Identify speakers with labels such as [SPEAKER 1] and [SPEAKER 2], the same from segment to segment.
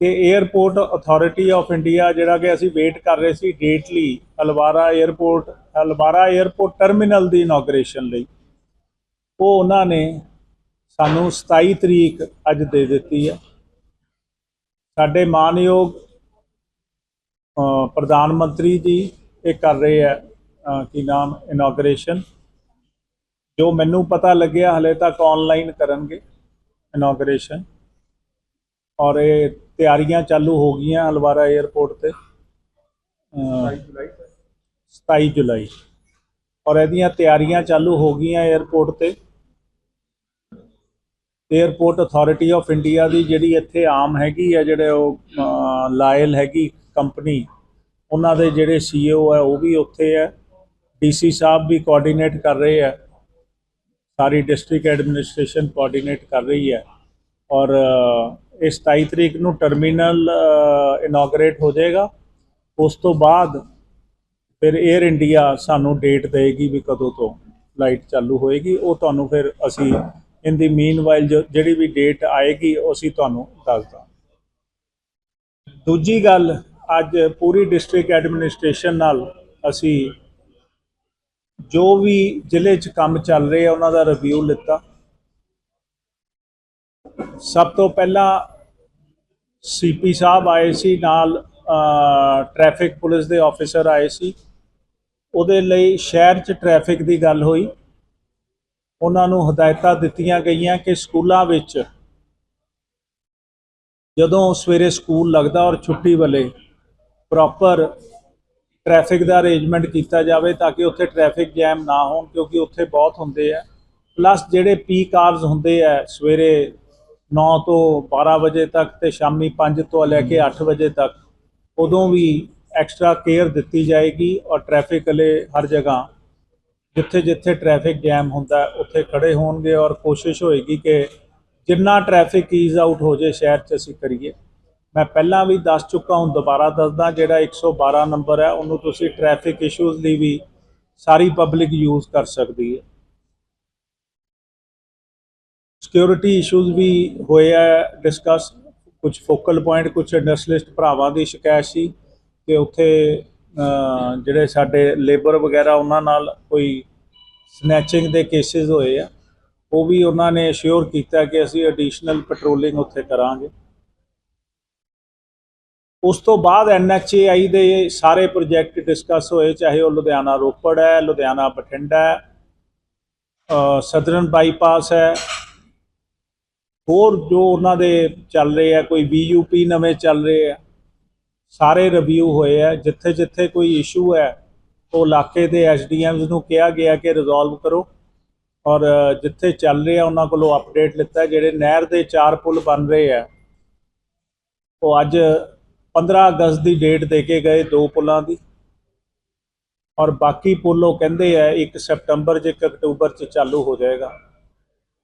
[SPEAKER 1] ਕਿ airport authority of India ਜਿਹੜਾ ਕਿ ਅਸੀਂ ਵੇਟ ਕਰ ਰਹੇ ਸੀ ਡੇਟ ਲਈ Halwara airport Halwara airport terminal ਦੀ ਇਨੋਗਰੇਸ਼ਨ ਲਈ, ਉਹ ਉਹਨਾਂ ਨੇ ਸਾਨੂੰ 27 ਤਰੀਕ ਅੱਜ ਦੇ ਦਿੱਤੀ ਹੈ। ਸਾਡੇ ਮਾਨਯੋਗ ਪ੍ਰਧਾਨ ਮੰਤਰੀ ਜੀ ਇਹ ਕਰ ਰਹੇ ਆ ਕੀ ਨਾਮ ਇਨੋਗਰੇਸ਼ਨ ਜੋ ਮੈਨੂੰ ਪਤਾ ਲੱਗਿਆ, ਹਲੇ ਤੱਕ ਆਨਲਾਈਨ ਕਰਨਗੇ ਇਨੋਗਰੇਸ਼ਨ ਔਰ ਇਹ ਤਿਆਰੀਆਂ ਚਾਲੂ ਹੋ ਗਈਆਂ ਅਲਵਾਰਾ 에ਅਰਪੋਰਟ ਤੇ 27 ਜੁਲਾਈ 27 ਜੁਲਾਈ। ਔਰ ਇਹਦੀਆਂ ਤਿਆਰੀਆਂ ਚਾਲੂ ਹੋ ਗਈਆਂ 에ਅਰਪੋਰਟ ਤੇ। 에ਅਰਪੋਰਟ ਅਥਾਰਟੀ ਆਫ ਇੰਡੀਆ ਦੀ ਜਿਹੜੀ ਇੱਥੇ ਆਮ ਹੈਗੀ ਹੈ ਜਿਹੜੇ ਉਹ ਲਾਇਲ ਹੈਗੀ ਕੰਪਨੀ ਉਹਨਾਂ ਦੇ ਜਿਹੜੇ ਸੀਓ ਹੈ ਉਹ ਵੀ ਉੱਥੇ ਹੈ ਡੀਸੀ ਸਾਹਿਬ ਵੀ ਕੋਆਰਡੀਨੇਟ ਕਰ ਰਹੇ ਹੈ ਸਾਰੀ ਡਿਸਟ੍ਰਿਕਟ ਐਡਮਿਨਿਸਟ੍ਰੇਸ਼ਨ ਕੋਆਰਡੀਨੇਟ ਕਰ ਰਹੀ ਹੈ ਔਰ ਇਹ 27 ਤਰੀਕ ਨੂੰ ਟਰਮੀਨਲ ਇਨੋਗਰੇਟ ਹੋ ਜਾਏਗਾ। ਉਸ ਤੋਂ ਬਾਅਦ ਫਿਰ 에ਅਰ ਇੰਡੀਆ ਸਾਨੂੰ ਡੇਟ ਦੇਗੀ ਵੀ ਕਦੋਂ ਤੋਂ ਫਲਾਈਟ ਚਾਲੂ ਹੋਏਗੀ। ਉਹ ਤੁਹਾਨੂੰ ਫਿਰ ਅਸੀਂ ਇਨ ਦੀ ਮੀਨਵਾਈਲ ਜਿਹੜੀ ਵੀ ਡੇਟ ਆਏਗੀ, ਉਹ ਅਸੀਂ ਤੁਹਾਨੂੰ ਦੱਸ ਦਾਂ ਦੂਜੀ ਗੱਲ, ਅੱਜ ਪੂਰੀ ਡਿਸਟ੍ਰਿਕਟ ਐਡਮਿਨਿਸਟ੍ਰੇਸ਼ਨ ਨਾਲ ਅਸੀਂ ਜੋ ਵੀ ਜ਼ਿਲ੍ਹੇ 'ਚ ਕੰਮ ਚੱਲ ਰਹੇ ਆ, ਉਹਨਾਂ ਦਾ ਰਿਵਿਊ ਲਿੱਤਾ। ਸਭ ਤੋਂ ਪਹਿਲਾਂ ਸੀਪੀ ਸਾਹਿਬ ਆਏ ਸੀ ਨਾਲ ਟ੍ਰੈਫਿਕ ਪੁਲਿਸ ਦੇ ਆਫੀਸਰ ਆਏ ਸੀ। ਉਹਦੇ ਲਈ ਸ਼ਹਿਰ 'ਚ ਟ੍ਰੈਫਿਕ ਦੀ ਗੱਲ ਹੋਈ। ਉਹਨਾਂ ਨੂੰ ਹਦਾਇਤਾਂ ਦਿੱਤੀਆਂ ਗਈਆਂ ਕਿ ਸਕੂਲਾਂ ਵਿੱਚ ਜਦੋਂ ਸਵੇਰੇ ਸਕੂਲ ਲੱਗਦਾ ਔਰ ਛੁੱਟੀ ਵੇਲੇ ਪ੍ਰੋਪਰ ਟ੍ਰੈਫਿਕ ਦਾ ਅਰੇਂਜਮੈਂਟ ਕੀਤਾ ਜਾਵੇ ਤਾਂ ਕਿ ਉੱਥੇ ਟ੍ਰੈਫਿਕ ਜੈਮ ਨਾ ਹੋਣ ਕਿਉਂਕਿ ਉੱਥੇ ਬਹੁਤ ਹੁੰਦੇ ਆ। ਪਲੱਸ ਜਿਹੜੇ ਪੀਕ ਆਵਰਸ ਹੁੰਦੇ ਆ ਸਵੇਰੇ 9 ਤੋਂ 12 ਵਜੇ ਤੱਕ ਤੇ ਸ਼ਾਮੀ 5 ਤੋਂ ਲੈ ਕੇ 8 ਵਜੇ ਤੱਕ ਉਦੋਂ ਵੀ ਐਕਸਟਰਾ ਕੇਅਰ ਦਿੱਤੀ ਜਾਏਗੀ ਔਰ ਟ੍ਰੈਫਿਕ ਵਾਲੇ ਹਰ ਜਗ੍ਹਾ ਜਿੱਥੇ ਜਿੱਥੇ ਟ੍ਰੈਫਿਕ ਜੈਮ ਹੁੰਦਾ ਉੱਥੇ ਖੜੇ ਹੋਣਗੇ ਔਰ ਕੋਸ਼ਿਸ਼ ਹੋਏਗੀ ਕਿ ਜਿੰਨਾ ਟ੍ਰੈਫਿਕ ਈਜ਼ ਆਊਟ ਹੋ ਜੇ ਸ਼ਹਿਰ 'ਚ ਅਸੀਂ ਕਰੀਏ। ਮੈਂ ਪਹਿਲਾਂ ਵੀ ਦੱਸ ਚੁੱਕਾ ਹਾਂ, ਦੁਬਾਰਾ ਦੱਸਦਾ ਜਿਹੜਾ 112 ਨੰਬਰ ਹੈ, ਉਹਨੂੰ ਤੁਸੀਂ ਟ੍ਰੈਫਿਕ ਇਸ਼ੂਜ਼ ਲਈ ਵੀ ਸਾਰੀ ਪਬਲਿਕ ਯੂਜ਼ ਕਰ ਸਕਦੀ ਹੈ। ਸਿਕਿਉਰਿਟੀ ਇਸ਼ੂਜ਼ ਵੀ ਹੋਏ ਆ ਡਿਸਕਸ ਕੁਝ ਫੋਕਲ ਪੁਆਇੰਟ ਕੁਝ ਇੰਡਸਟਰੀਲਿਸਟ ਭਰਾਵਾਂ ਦੀ ਸ਼ਿਕਾਇਤ ਸੀ ਕਿ ਉੱਥੇ ਜਿਹੜੇ ਸਾਡੇ ਲੇਬਰ ਵਗੈਰਾ ਉਹਨਾਂ ਨਾਲ ਕੋਈ ਸਨੈਚਿੰਗ ਦੇ ਕੇਸਿਸ ਹੋਏ ਆ, ਉਹ ਵੀ ਉਹਨਾਂ ਨੇ ਅਸ਼ੋਰ ਕੀਤਾ ਕਿ ਅਸੀਂ ਐਡੀਸ਼ਨਲ ਪੈਟਰੋਲਿੰਗ ਉੱਥੇ ਕਰਾਂਗੇ। ਉਸ ਤੋਂ ਬਾਅਦ ਐਨਐਚਏਆਈ ਦੇ ਸਾਰੇ ਪ੍ਰੋਜੈਕਟ ਡਿਸਕਸ ਹੋਏ, ਚਾਹੇ ਉਹ ਲੁਧਿਆਣਾ ਰੋਪੜ ਹੈ, ਲੁਧਿਆਣਾ ਬਠਿੰਡਾ ਹੈ ਸਦਰਨ ਬਾਈਪਾਸ ਹੈ ਹੋਰ ਜੋ ਉਹਨਾਂ ਦੇ ਚੱਲ ਰਹੇ ਆ, ਕੋਈ ਵੀਯੂਪੀ ਨਵੇਂ ਚੱਲ ਰਹੇ ਆ, ਸਾਰੇ ਰਿਵਿਊ ਹੋਏ ਆ, ਜਿੱਥੇ ਜਿੱਥੇ ਕੋਈ ਇਸ਼ੂ ਹੈ, ਉਹ ਇਲਾਕੇ ਦੇ ਐਸਡੀਐਮਸ ਨੂੰ ਕਿਹਾ ਗਿਆ ਕਿ ਰਿਜ਼ੋਲਵ ਕਰੋ ਔਰ ਜਿੱਥੇ ਚੱਲ ਰਿਹਾ, ਉਹਨਾਂ ਕੋਲੋਂ ਅਪਡੇਟ ਲਿੱਤਾ, ਜਿਹੜੇ ਨਹਿਰ ਦੇ ਚਾਰ ਪੁਲ ਬਣ ਰਹੇ ਆ, ਉਹ ਅੱਜ 15 ਅਗਸਤ ਦੀ ਡੇਟ ਦੇ ਕੇ ਗਏ ਦੋ ਪੁਲਾਂ ਦੀ ਔਰ ਬਾਕੀ ਪੁਲ ਉਹ ਕਹਿੰਦੇ ਆ 1 ਸਤੰਬਰ 'ਚ 1 ਅਕਤੂਬਰ 'ਚ ਚਾਲੂ ਹੋ ਜਾਏਗਾ।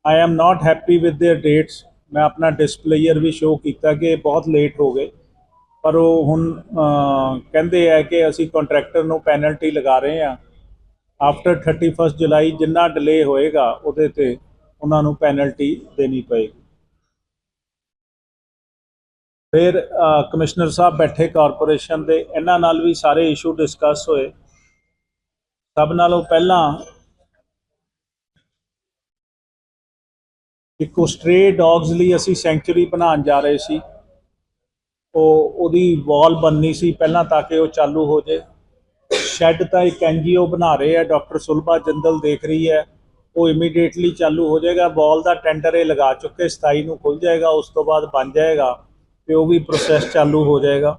[SPEAKER 1] I am not happy with their dates ਮੈਂ ਆਪਣਾ ਡਿਸਪਲੇਅਰ ਵੀ ਸ਼ੋਅ ਕੀਤਾ ਕਿ ਇਹ ਬਹੁਤ ਲੇਟ ਹੋ ਗਏ ਪਰ ਉਹ ਹੁਣ ਅ, ਕਹਿੰਦੇ ਆ ਕਿ ਅਸੀਂ ਕੰਟਰੈਕਟਰ ਨੂੰ ਪੈਨਲਟੀ ਲਗਾ ਰਹੇ ਹਾਂ ਆਫਟਰ 31 ਜੁਲਾਈ ਜਿੰਨਾ ਡਿਲੇ ਹੋਏਗਾ ਉਹਦੇ ਤੇ ਉਹਨਾਂ ਨੂੰ ਪੈਨਲਟੀ ਦੇਣੀ ਪਏਗੀ ਫਿਰ ਅ, ਕਮਿਸ਼ਨਰ ਸਾਹਿਬ ਬੈਠੇ ਕਾਰਪੋਰੇਸ਼ਨ ਦੇ ਇਹਨਾਂ ਨਾਲ ਵੀ ਸਾਰੇ ਇਸ਼ੂ ਡਿਸਕਸ ਹੋਏ ਸਭ ਨਾਲੋਂ ਪਹਿਲਾਂ ਇੱਕ ਸਟ੍ਰੇ ਡੌਗਸ ਲਈ ਅਸੀਂ ਸੈਂਚੁਰੀ ਬਣਾਉਣ ਜਾ ਰਹੇ ਸੀ। ਉਹ, ਉਹਦੀ ਵਾਲ ਬੰਨੀ ਸੀ ਪਹਿਲਾਂ ਤਾਂ ਕਿ ਉਹ ਚਾਲੂ ਹੋ ਜੇ। ਸ਼ੈੱਡ ਤਾਂ ਇੱਕ ਐਨਜੀਓ ਬਣਾ ਰਹੇ ਆ ਡਾਕਟਰ ਸੁਲਭਾ ਜੰਦਲ ਦੇਖ ਰਹੀ ਹੈ। ਉਹ ਇਮੀਡੀਏਟਲੀ ਚਾਲੂ ਹੋ ਜਾਏਗਾ। ਬਾਲ ਦਾ ਟੈਂਡਰ ਇਹ ਲਗਾ ਚੁੱਕੇ 27 ਨੂੰ ਖੁੱਲ ਜਾਏਗਾ, ਉਸ ਤੋਂ ਬਾਅਦ ਬਣ ਜਾਏਗਾ ਤੇ ਉਹ ਵੀ ਪ੍ਰੋਸੈਸ ਚਾਲੂ ਹੋ ਜਾਏਗਾ।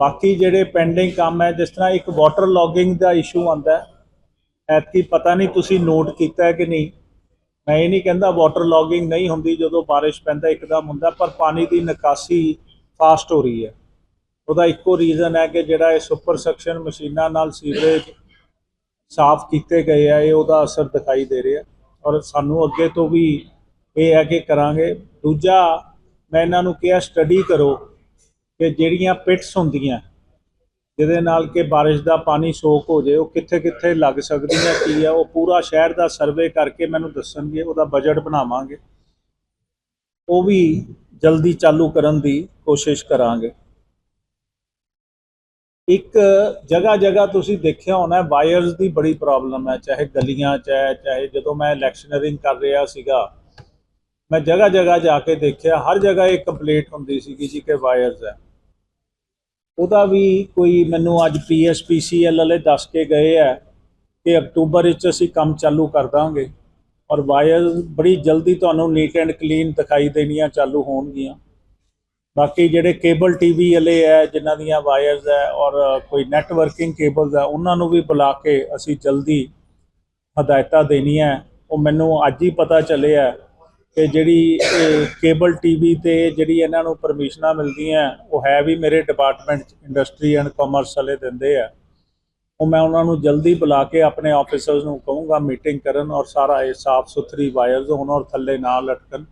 [SPEAKER 1] ਬਾਕੀ ਜਿਹੜੇ ਪੈਂਡਿੰਗ ਕੰਮ ਹੈ, ਜਿਸ ਤਰ੍ਹਾਂ ਇੱਕ ਵਾਟਰ ਲੌਗਿੰਗ ਦਾ ਇਸ਼ੂ ਆਂਦਾ ਹੈ ਐਤਕੀ ਪਤਾ ਨਹੀਂ ਤੁਸੀਂ ਨੋਟ ਕੀਤਾ ਕਿ ਨਹੀਂ। ਮੈਂ ਇਹ ਨਹੀਂ ਕਹਿੰਦਾ ਵਾਟਰ ਲੌਗਿੰਗ ਨਹੀਂ ਹੁੰਦੀ ਜਦੋਂ ਬਾਰਿਸ਼ ਪੈਂਦਾ ਇੱਕਦਮ ਹੁੰਦਾ, ਪਰ ਪਾਣੀ ਦੀ ਨਿਕਾਸੀ ਫਾਸਟ ਹੋ ਰਹੀ ਹੈ। ਉਹਦਾ ਇੱਕੋ ਰੀਜ਼ਨ ਹੈ ਕਿ ਜਿਹੜਾ ਇਹ ਸੁਪਰ ਸਕਸ਼ਨ ਮਸ਼ੀਨਾਂ ਨਾਲ ਸੀਵਰੇਜ ਸਾਫ਼ ਕੀਤੇ ਗਏ ਆ, ਇਹ ਉਹਦਾ ਅਸਰ ਦਿਖਾਈ ਦੇ ਰਿਹਾ। ਔਰ ਸਾਨੂੰ ਅੱਗੇ ਤੋਂ ਵੀ ਇਹ ਹੈ ਕਿ ਕਰਾਂਗੇ। ਦੂਜਾ, ਮੈਂ ਇਹਨਾਂ ਨੂੰ ਕਿਹਾ ਸਟੱਡੀ ਕਰੋ ਕਿ ਜਿਹੜੀਆਂ ਪਿਟਸ ਹੁੰਦੀਆਂ ਜਿਹਦੇ ਨਾਲ ਕਿ ਬਾਰਿਸ਼ ਦਾ ਪਾਣੀ ਸੋਕ ਹੋ ਜਾਏ, ਉਹ ਕਿੱਥੇ ਕਿੱਥੇ ਲੱਗ ਸਕਦੀਆਂ ਕੀ ਆ ਉਹ ਪੂਰਾ ਸ਼ਹਿਰ ਦਾ ਸਰਵੇ ਕਰਕੇ ਮੈਨੂੰ ਦੱਸਣਗੇ, ਉਹਦਾ ਬਜਟ ਬਣਾਵਾਂਗੇ। ਉਹ ਵੀ ਜਲਦੀ ਚਾਲੂ ਕਰਨ ਦੀ ਕੋਸ਼ਿਸ਼ ਕਰਾਂਗੇ। ਇੱਕ ਜਗ੍ਹਾ ਜਗ੍ਹਾ ਤੁਸੀਂ ਦੇਖਿਆ ਹੋਣਾ ਵਾਇਰਸ ਦੀ ਬੜੀ ਪ੍ਰੋਬਲਮ ਹੈ, ਚਾਹੇ ਗਲੀਆਂ 'ਚ ਹੈ, ਚਾਹੇ ਜਦੋਂ ਮੈਂ ਇਲੈਕਸ਼ਨਰਿੰਗ ਕਰ ਰਿਹਾ ਸੀਗਾ, ਮੈਂ ਜਗ੍ਹਾ ਜਗ੍ਹਾ ਜਾ ਕੇ ਦੇਖਿਆ, ਹਰ ਜਗ੍ਹਾ ਇਹ ਕੰਪਲੀਟ ਹੁੰਦੀ ਸੀਗੀ ਜੀ ਕਿ ਵਾਇਰਸ ਹੈ। ਉਹਦਾ ਵੀ ਕੋਈ ਮੈਨੂੰ ਅੱਜ ਪੀਐਸਪੀਸੀਐਲ ਵਾਲੇ ਦੱਸ ਕੇ ਗਏ ਹੈ ਕਿ ਅਕਤੂਬਰ ਵਿੱਚ ਅਸੀਂ ਕੰਮ ਚਾਲੂ ਕਰ ਦਾਂਗੇ ਔਰ ਵਾਇਰਸ ਬੜੀ ਜਲਦੀ ਤੁਹਾਨੂੰ ਨੀਟ ਐਂਡ ਕਲੀਨ ਦਿਖਾਈ ਦੇਣੀਆਂ ਚਾਲੂ ਹੋਣਗੀਆਂ। ਬਾਕੀ ਜਿਹੜੇ ਕੇਬਲ ਟੀਵੀ ਵਾਲੇ ਹੈ ਜਿਨ੍ਹਾਂ ਦੀਆਂ ਵਾਇਰਸ ਹੈ ਔਰ ਕੋਈ ਨੈਟਵਰਕਿੰਗ ਕੇਬਲਸ ਹੈ ਉਹਨਾਂ ਨੂੰ ਵੀ ਬੁਲਾ ਕੇ ਅਸੀਂ ਜਲਦੀ ਹਦਾਇਤਾਂ ਦੇਣੀਆਂ। ਉਹ ਮੈਨੂੰ ਅੱਜ ਹੀ ਪਤਾ ਚੱਲਿਆ ਕਿ ਜਿਹੜੀ ਕੇਬਲ ਟੀਵੀ ਤੇ ਜਿਹੜੀ ਇਹਨਾਂ ਨੂੰ ਪਰਮਿਸ਼ਨਾਂ ਮਿਲਦੀਆਂ, ਉਹ ਹੈ ਵੀ ਮੇਰੇ ਡਿਪਾਰਟਮੈਂਟ ਇੰਡਸਟਰੀ ਐਂਡ ਕਾਮਰਸ ਵਾਲੇ ਦਿੰਦੇ ਆ। ਉਹ ਮੈਂ ਉਹਨਾਂ ਨੂੰ ਜਲਦੀ ਬੁਲਾ ਕੇ ਆਪਣੇ ਆਫੀਸਰਸ ਨੂੰ ਕਹੂੰਗਾ ਮੀਟਿੰਗ ਕਰਨ ਔਰ ਸਾਰਾ ਇਹ ਸਾਫ਼ ਸੁਥਰੀ ਵਾਇਰਸ ਹੋਣ ਔਰ ਥੱਲੇ ਨਾ ਲਟਕਣ,